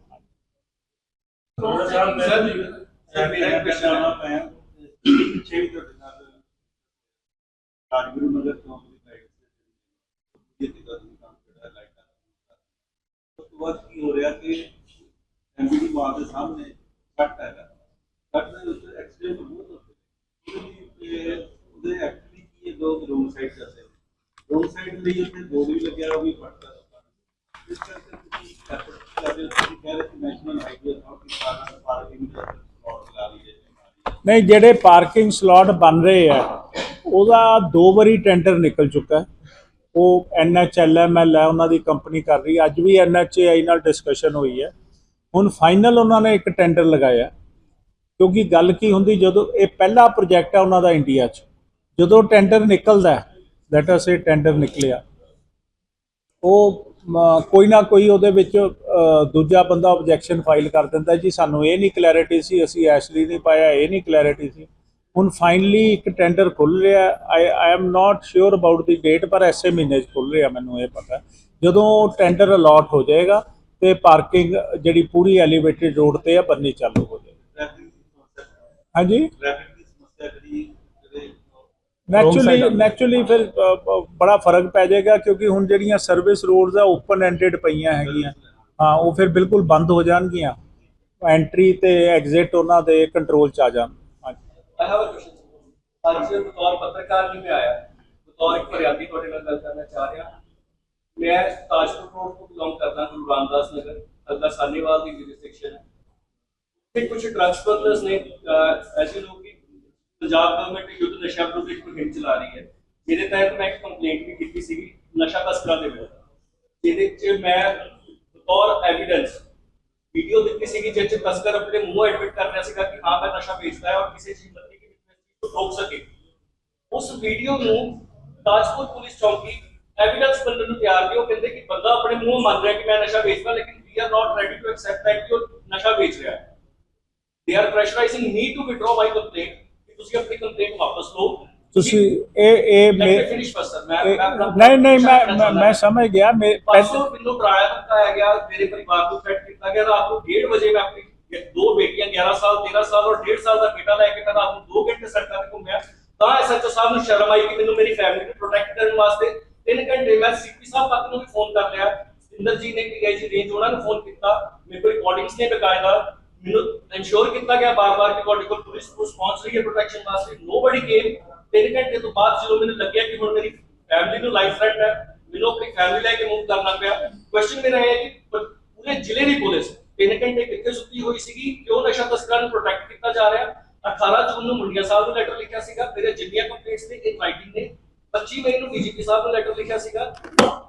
[SPEAKER 4] ਪਿੱਛੇ ਵੀ ਤੁਹਾਡੇ ਨਾਲ ਰਾਜਗੁਰੂ ਕੱਟ ਹੈਗਾ ਕੱਟ ਦੇ ਉੱਤੇ ਐਕਸੀਡੈਂਟ ਬਹੁਤ ਹੁੰਦੇ
[SPEAKER 1] ਨਹੀਂ, ਜਿਹੜੇ ਪਾਰਕਿੰਗ ਸਲਾਟ ਬਣ ਰਹੇ ਆ, ਉਹਦਾ ਦੋ ਵਾਰੀ ਟੈਂਡਰ ਨਿਕਲ ਚੁੱਕਾ ਹੈ। ਉਹ ਐਨਐਚਐਲਐਮਐਲ ਹੈ, ਉਹਨਾਂ ਦੀ ਕੰਪਨੀ ਕਰ ਰਹੀ ਅੱਜ ਵੀ ਐਨਐਚਏਆਈ ਨਾਲ ਡਿਸਕਸ਼ਨ ਹੋਈ ਹੈ। ਹੁਣ ਫਾਈਨਲ ਉਹਨਾਂ ਨੇ ਇੱਕ ਟੈਂਡਰ ਲਗਾਇਆ ਕਿਉਂਕਿ ਗੱਲ ਕੀ ਹੁੰਦੀ, ਜਦੋਂ ਇਹ ਪਹਿਲਾ ਪ੍ਰੋਜੈਕਟ ਹੈ ਉਹਨਾਂ ਦਾ ਇੰਡੀਆ 'ਚ। ਜਦੋਂ ਟੈਂਡਰ ਨਿਕਲਦਾ ਲੈਟ ਅਸ ਸੇ ਟੈਂਡਰ ਨਿਕਲਿਆ, ਉਹ ਕੋਈ ਨਾ ਕੋਈ ਉਹਦੇ ਵਿੱਚ ਦੂਜਾ ਬੰਦਾ ਆਬਜੈਕਸ਼ਨ ਫਾਈਲ ਕਰ ਦਿੰਦਾ ਜੀ। ਸਾਨੂੰ ਇਹ ਨਹੀਂ ਕਲੈਰਿਟੀ ਸੀ, ਅਸੀਂ ਐਸ਼ਲੀ ਨਹੀਂ ਪਾਇਆ, ਇਹ ਨਹੀਂ ਕਲੈਰਿਟੀ ਸੀ। ਹੁਣ ਫਾਈਨਲੀ ਇੱਕ ਟੈਂਡਰ ਖੁੱਲ ਰਿਹਾ I I am not sure about the date ਪਰ ਐਸੇ ਮਹੀਨੇ 'ਚ ਖੁੱਲ ਰਿਹਾ ਮੈਨੂੰ ਇਹ ਪਤਾ। ਜਦੋਂ ਟੈਂਡਰ ਅਲਾਟ ਹੋ ਜਾਏਗਾ ਤੇ ਪਾਰਕਿੰਗ ਜਿਹੜੀ ਪੂਰੀ ਐਲੀਵੇਟਡ ਰੋਡ ਤੇ ਆ, ਬੰਨੀ ਚਾਲੂ ਹੋ ਜਾਏਗੀ। ਹਾਂਜੀ?
[SPEAKER 4] ਟ੍ਰੈਫਿਕ ਦੀ ਸਮੱਸਿਆ ਜਿਹੜੀ
[SPEAKER 1] ਨੈਚੁਰਲੀ ਨੈਚੁਰਲੀ ਫਿਰ ਬੜਾ ਫ਼ਰਕ ਪੈ ਜਾਏਗਾ ਕਿਉਂਕਿ ਹੁਣ ਜਿਹੜੀਆਂ ਸਰਵਿਸ ਰੋਡਸ ਆ ਓਪਨ ਐਂਡਡ ਪਈਆਂ ਹੈਗੀਆਂ। ਹਾਂ ਉਹ ਫਿਰ ਬਿਲਕੁਲ ਬੰਦ ਹੋ ਜਾਣਗੀਆਂ। ਐਂਟਰੀ ਤੇ ਐਗਜ਼ਿਟ ਉਹਨਾਂ ਦੇ ਕੰਟਰੋਲ ਚ ਆ ਜਾਣ। ਹਾਂਜੀ।
[SPEAKER 3] ਅੱਜ ਬਤੌਰ ਪੱਤਰਕਾਰ ਨਹੀਂ ਮੈਂ ਆਇਆ। ਬਤੌਰ ਇੱਕ ਫਰਿਆਦੀ ਤੁਹਾਡੇ ਨਾਲ ਗੱਲ ਕਰਨਾ ਚਾਹ ਰਿਹਾ। ਮੈਂ ਤਾਜਪੁਰ ਰੋਡ ਤੋਂ ਬਿਲੋਂਗ ਕਰਦਾ ਗੁਰੂ ਰਾਮਦਾਸ ਨਗਰ। ਹਲਕਾ ਸਾਨੀਵਾਲ ਦੀ ਜੁਰਿਸਡਿਕਸ਼ਨ ਹੈ। ਤੇ ਕੁਝ ਪਰਸਨਸ ਨੇ ਐਸੇ ਲੋਕ ਪੰਜਾਬ ਗਵਰਨਮੈਂਟ ਯੁੱਧ ਨਸ਼ਾ ਵਿਰੁੱਧ ਇੱਕ ਮੁਹਿੰਮ ਚਲਾ ਰਹੀ ਹੈ ਜਿਹਦੇ ਤਹਿਤ ਮੈਂ ਇੱਕ ਕੰਪਲੇਂਟ ਵੀ ਕੀਤੀ ਸੀਗੀ ਨਸ਼ਾ ਤਸਕਰਾਂ ਦੇ ਵਿਰੁੱਧ
[SPEAKER 5] ਜਿਹਦੇ 'ਚ ਮੈਂ ਬਤੌਰ ਐਵੀਡੈਂਸ ਵੀਡੀਓ ਦਿੱਤੀ ਸੀਗੀ ਜਿਸ 'ਚ ਤਸਕਰ ਆਪਣੇ ਮੂੰਹ ਐਡਮਿਟ ਕਰ ਰਿਹਾ ਸੀਗਾ ਕਿ ਹਾਂ ਮੈਂ ਨਸ਼ਾ ਵੇਚਦਾ ਹੈ ਔਰ ਕਿਸੇ ਚੀਜ਼ ਬੰਦੇ ਕੀ ਨੂੰ ਰੋਕ ਸਕੇ ਉਸ ਵੀਡੀਓ ਨੂੰ ਤਾਜਪੁਰ ਪੁਲਿਸ ਚੌਕੀ ਐਵੀਡੈਂਸ ਬੰਦੇ ਨੂੰ ਤਿਆਰ ਕੀ ਉਹ ਕਹਿੰਦੇ ਕਿ ਬੰਦਾ ਆਪਣੇ ਮੂੰਹ ਮੰਨ ਰਿਹਾ ਕਿ ਮੈਂ ਨਸ਼ਾ ਵੇਚਦਾ ਲੇਕਿਨ we are not ready to accept that ਕਿ ਉਹ ਨਸ਼ਾ ਵੇਚ ਰਿਹਾ ਹੈ they are pressurising me to withdraw my complaint ਕਿ ਤੁਸੀਂ ਆਪਣੀ ਕੰਪਲੇਂਟ ਵਾਪਸ ਲਓ
[SPEAKER 1] ਤੁਸੀਂ ਇਹ ਇਹ ਨਹੀਂ ਨਹੀਂ ਮੈਂ ਮੈਂ- ਸਮਝ ਗਿਆ। ਮੈਂ
[SPEAKER 5] ਪਰਸੋਂ ਮੈਨੂੰ ਡਰਾਇਆ ਧਮਕਾਇਆ ਗਿਆ ਮੇਰੇ ਪਰਿਵਾਰ ਨੂੰ ਥ੍ਰੈਟ ਕੀਤਾ ਗਿਆ। ਰਾਤ ਨੂੰ 1:30 ਵਜੇ ਮੈਂ ਆਪਣੀ ਦੋ ਬੇਟੀਆਂ 11 ਸਾਲ 13 ਸਾਲ ਔਰ 1.5 ਸਾਲ ਦਾ ਬੇਟਾ ਲੈ ਕੇ ਤਾਂ ਰਾਤ ਨੂੰ 2 ਘੰਟੇ ਸੜਕਾਂ ਤੇ ਘੁੰਮਿਆ। ਤਾਂ ਐਸਐਚਓ ਸਾਹਿਬ ਨੂੰ ਸ਼ਰਮ ਆਈ ਕਿ ਮੈਨੂੰ ਮੇਰੀ ਫੈਮਿਲੀ ਨੂੰ ਪ੍ਰੋਟੈਕਟ ਕਰਨ ਵਾਸਤੇ 3 ਘੰਟੇ ਮੈਂ ਸੀਪੀ ਸਾਹਿਬ ਤੱਕ ਨੂੰ ਵੀ ਫੋਨ ਕਰ ਲਿਆ। ਸਿੰਦਰ ਜੀ ਨੇ ਪੀਆਈਜੀ ਰੇਂਜ ਉਹਨਾਂ ਨੂੰ ਫੋਨ ਕੀਤਾ। ਮੇਰੇ ਕੋਲ ਰਿਕਾਰਡਿੰਗਸ ਨੇ ਬਕਾਇਦਾ। ਮੈਨੂੰ ਇਨਸ਼ੋਰ ਕੀਤਾ ਗਿਆ ਬਾਰ-ਬਾਰ ਕਿ ਤੁਹਾਡੇ ਕੋਲ ਪੁਲਿਸ ਫੋਰਸ ਪਹੁੰਚ ਰਹੀ ਹੈ ਪ੍ਰੋਟੈਕਸ਼ਨ ਵਾਸਤੇ ਨੋਬਡੀ ਕੇਮ 3 ਘੰਟੇ ਤੋਂ ਬਾਅਦ ਜਦੋਂ ਮੈਨੂੰ ਲੱਗਿਆ ਕਿ ਹੁਣ ਮੇਰੀ ਫੈਮਿਲੀ ਨੂੰ ਲਾਈਫ ਥ੍ਰੈਟ ਹੈ ਮੈਨੂੰ ਆਪਣੀ ਫੈਮਿਲੀ ਲੈ ਕੇ ਮੂਵ ਕਰਨਾ ਪਿਆ ਕੁਐਸਚਨ ਮੇਰਾ ਇਹ ਹੈ ਕਿ ਪ- ਪੂਰੇ ਜ਼ਿਲ੍ਹੇ ਦੀ ਪੁਲਿਸ 3 ਘੰਟੇ ਕਿੱਥੇ ਸੁੱਤੀ ਹੋਈ ਸੀਗੀ ਕਿਉਂ ਨਸ਼ਾ ਤਸਕਰਾਂ ਨੂੰ ਪ੍ਰੋਟੈਕਟ ਕੀਤਾ ਜਾ ਰਿਹਾ 18 ਜੂਨ ਨੂੰ ਮੁੰਡਿਆ ਸਾਹਿਬ ਨੂੰ ਲੈਟਰ ਲਿਖਿਆ ਸੀਗਾ ਮੇਰੇ ਜਿੰਨੀਆਂ ਕੰਪਲੇਂਟਸ ਨੇ ਇਹ ਰਾਈਟਿੰਗ ਨੇ 25 ਮਈ ਨੂੰ ਡੀਜੀਪੀ ਸਾਹਿਬ ਨੂੰ ਲੈਟਰ ਲਿਖਿਆ ਸੀਗਾ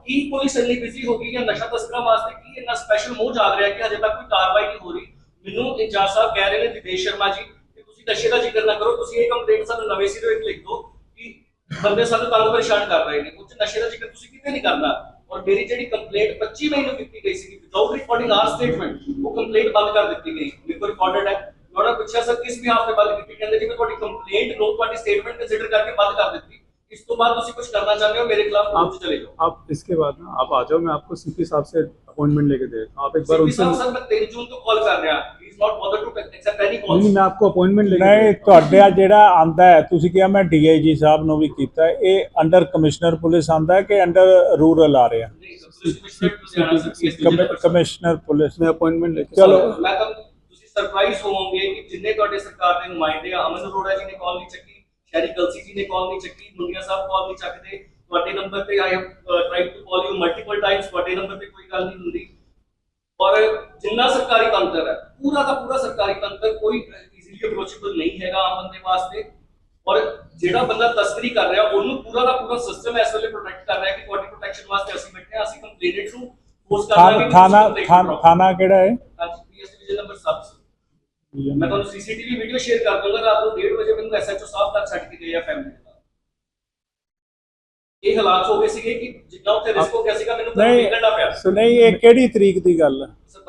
[SPEAKER 5] ਕੀ ਪੁਲਿਸ ਇੰਨੀ ਬਿਜ਼ੀ ਹੋ ਗਈ ਜਾਂ ਨਸ਼ਾ ਤਸਕਰਾਂ ਵਾਸਤੇ ਕੀ ਇੰਨਾ ਸਪੈਸ਼ਲ ਮੂੰਹ ਜਾਗ ਰਿਹਾ ਕਿ ਹਜੇ ਤੱਕ ਕੋਈ ਕਾਰਵਾਈ ਨਹੀਂ ਹੋ ਰਹੀ ਮੈਨੂੰ ਇੰਚਾਰਜ ਸਾਹਿਬ ਕਹਿ ਰਹੇ ਨੇ ਦਿਦੇਸ਼ ਸ਼ਰਮਾ ਜੀ, ਕਿ ਤੁਸੀਂ ਨਸ਼ੇ ਦਾ ਜ਼ਿਕਰ ਨਾ ਕਰੋ, ਤੁਸੀਂ ਇਹ ਕੰਪਲੇਂਟ ਸਾਨੂੰ ਨਵੇਂ ਸਿਰੋਂ ਇੱਕ ਲਿਖ ਦਿਓ ਕਿ ਬੰਦੇ ਸਾਨੂੰ ਤੰਗ ਪਰੇਸ਼ਾਨ ਕਰ ਰਹੇ ਨੇ। ਉੱਚ ਨਸ਼ੇ ਦਾ ਜ਼ਿਕਰ ਤੁਸੀਂ ਕਿਤੇ ਨਹੀਂ ਕਰਨਾ। ਔਰ ਮੇਰੀ ਜਿਹੜੀ ਕੰਪਲੇਂਟ 25 ਮਈ ਨੂੰ ਕੀਤੀ ਗਈ ਸੀ ਵਿਦਆਊਟ ਰਿਕਾਰਡਿੰਗ ਆਰ ਸਟੇਟਮੈਂਟ ਉਹ ਕੰਪਲੇਂਟ ਬੰਦ ਕਰ ਦਿੱਤੀ ਗਈ। ਮੇਰੇ ਕੋਲ ਰਿਕਾਰਡਡ ਹੈ। ਉਹਨਾਂ ਪੁੱਛਿਆ ਸਰ ਕਿਸ ਬਿਹਾਫ ਤੇ ਬੰਦ ਕੀਤੀ? ਕਹਿੰਦੇ, ਜੀ, ਮੈਂ ਤੁਹਾਡੀ ਕੰਪਲੇਂਟ ਨੂੰ, ਤੁਹਾਡੀ ਸਟੇਟਮੈਂਟ ਕੰਸੀਡਰ ਕਰਕੇ ਬੰਦ ਕਰ ਦਿੱਤੀ। ਇਸ ਤੋਂ ਬਾਅਦ ਤੁਸੀਂ ਕੁਝ ਕਰਨਾ ਚਾਹੁੰਦੇ ਹੋ ਮੇਰੇ ਖਿਲਾਫ ਕੋਰਟ
[SPEAKER 2] आप
[SPEAKER 5] 'ਚ ਚਲੇ ਜਾਓ
[SPEAKER 2] आप इसके बाद ना आप आ जाओ मैं आपको सीपी साहब से अपॉइंटमेंट लेके दे देता हूं। आप एक बार
[SPEAKER 5] ਸੀਪੀ
[SPEAKER 2] उनसे
[SPEAKER 5] ਸਾਹਿਬ ਸਰ ਮੈਂ 3 ਜੂਨ ਤੋਂ ਕਾਲ ਕਰ ਰਿਹਾ he is not bother to accept any
[SPEAKER 2] नहीं
[SPEAKER 5] ਕਾਲ
[SPEAKER 2] नहीं, मैं आपको अपॉइंटमेंट लेके
[SPEAKER 1] ਨਹੀਂ
[SPEAKER 2] दे देता
[SPEAKER 1] ਤੁਹਾਡੇ ਆ ਜਿਹੜਾ ਆਂਦਾ ਹੈ ਤੁਸੀਂ ਕਿਹਾ ਮੈਂ ਡੀਆਈਜੀ ਸਾਹਿਬ ਨੂੰ ਵੀ ਕੀਤਾ ਹੈ, ਇਹ ਅੰਡਰ ਕਮਿਸ਼ਨਰ ਪੁਲਿਸ ਆਂਦਾ ਹੈ ਕਿ ਅੰਡਰ ਰੂਰਲ ਆ ਰਿਹਾ ਕਮਿਸ਼ਨਰ ਪੁਲਿਸ
[SPEAKER 2] हूं। मैं अपॉइंटमेंट लेके
[SPEAKER 1] चलो।
[SPEAKER 5] ਮੈਂ ਤਾਂ ਤੁਸੀਂ ਸਰਪ੍ਰਾਈਜ਼ ਹੋਵੋਗੇ ਕਿ ਜਿੰਨੇ ਤੁਹਾਡੇ ਸਰਕਾਰ ਦੇ ਨੁਮਾਇੰਦੇ ਆ ਅਮਨ ਅਰੋੜਾ ਜੀ ਨੇ ਕਾਲ ਨਹੀਂ ਚੱਕੀ ਸ਼ੈਰੀ ਕਲਸੀ ਜੀ ਨੇ ਕਾਲ ਨਹੀਂ ਚੱਕੀ ਮੁੰਡਿਆ ਸਾਹਿਬ ਕਾਲ ਨਹੀਂ ਚੱਕਦੇ ਤੁਹਾਡੇ ਨੰਬਰ ਤੇ I have tried to call you multiple times ਤੁਹਾਡੇ ਨੰਬਰ ਤੇ ਕੋਈ ਗੱਲ ਨਹੀਂ ਹੁੰਦੀ। ਔਰ ਜਿੰਨਾ ਸਰਕਾਰੀ ਤੰਤਰ ਹੈ ਪੂਰਾ ਦਾ ਪੂਰਾ ਸਰਕਾਰੀ ਤੰਤਰ ਕੋਈ ਈਜ਼ੀਲੀ ਅਪਰੋਚੇਬਲ ਨਹੀਂ ਹੈਗਾ ਆਮ ਬੰਦੇ ਵਾਸਤੇ। ਔਰ ਜਿਹੜਾ ਬੰਦਾ ਤਸਕਰੀ ਕਰ ਰਿਹਾ ਉਹਨੂੰ ਪੂਰਾ ਦਾ ਪੂਰਾ ਸਿਸਟਮ ਇਸ ਵੇਲੇ ਪ੍ਰੋਟੈਕਟ ਕਰ ਰਿਹਾ ਕਿ ਤੁਹਾਡੀ ਪ੍ਰੋਟੈਕਸ਼ਨ ਵਾਸਤੇ ਅਸੀਂ ਬੈਠੇ ਹਾਂ ਅਸੀਂ ਕੰਪਲੇਨਟ ਨੂੰ ਫੋਰਸ ਕਰ ਲਾਂਗੇ ਕਿ
[SPEAKER 1] ਥਾਣਾ। ਥਾਣਾ ਕਿਹੜਾ ਹੈ?
[SPEAKER 5] ਹਾਂਜੀ ਪੀਐਸ ਡਿਵੀਜ਼ਨ ਨੰਬਰ 7 ਮੈਂ ਤੁਹਾਨੂੰ ਸੀਸੀਟੀਵੀ ਵੀਡੀਓ ਸ਼ੇਅਰ ਕਰ ਦੂੰਗਾ ਰਾਤ ਨੂੰ 1:30 ਵਜੇ ਮੈਨੂੰ ਐਸਐਚਓ ਸਾਹਿਬ ਤੱਕ ਛੱਡ ਕੇ ਗਏ ਆ ਫੈਮਿਲੀ ਦੇ ਨਾਲ। ਇਹ ਹਾਲਾਤ ਹੋ ਗਏ ਸੀਗੇ ਕਿ ਜਿੱਦਾਂ ਉੱਥੇ ਰਿਸਕ ਹੋ ਗਿਆ ਸੀਗਾ ਮੈਨੂੰ ਤਾਂ ਨਿਕਲਣਾ ਪਿਆ।
[SPEAKER 1] ਨਹੀਂ ਇਹ ਕਿਹੜੀ ਤਰੀਕ ਦੀ ਗੱਲ ਹੈ